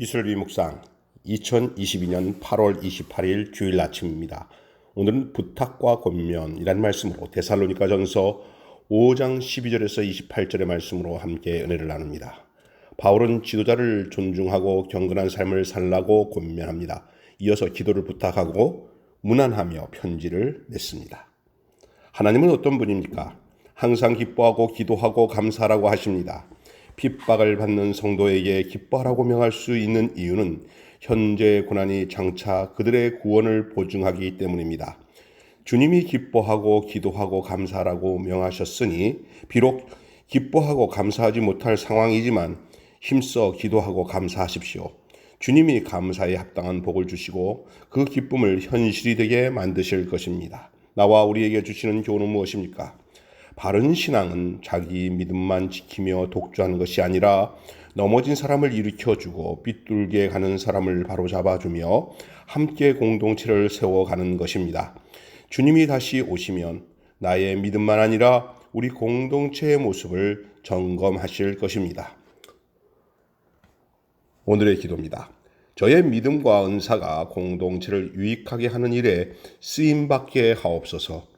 이슬비 묵상 2022년 8월 28일 주일 아침입니다. 오늘은 부탁과 권면이란 말씀으로 데살로니가 전서 5장 12절에서 28절의 말씀으로 함께 은혜를 나눕니다. 바울은 지도자를 존중하고 경건한 삶을 살라고 권면합니다. 이어서 기도를 부탁하고 문안하며 편지를 냈습니다. 하나님은 어떤 분입니까? 항상 기뻐하고 기도하고 감사하라고 하십니다. 핍박을 받는 성도에게 기뻐하라고 명할 수 있는 이유는 현재 고난이 장차 그들의 구원을 보증하기 때문입니다. 주님이 기뻐하고 기도하고 감사하라고 명하셨으니 비록 기뻐하고 감사하지 못할 상황이지만 힘써 기도하고 감사하십시오. 주님이 감사에 합당한 복을 주시고 그 기쁨을 현실이 되게 만드실 것입니다. 나와 우리에게 주시는 교훈은 무엇입니까? 바른 신앙은 자기 믿음만 지키며 독주하는 것이 아니라 넘어진 사람을 일으켜주고 삐뚤게 가는 사람을 바로잡아주며 함께 공동체를 세워가는 것입니다. 주님이 다시 오시면 나의 믿음만 아니라 우리 공동체의 모습을 점검하실 것입니다. 오늘의 기도입니다. 저의 믿음과 은사가 공동체를 유익하게 하는 일에 쓰임받게 하옵소서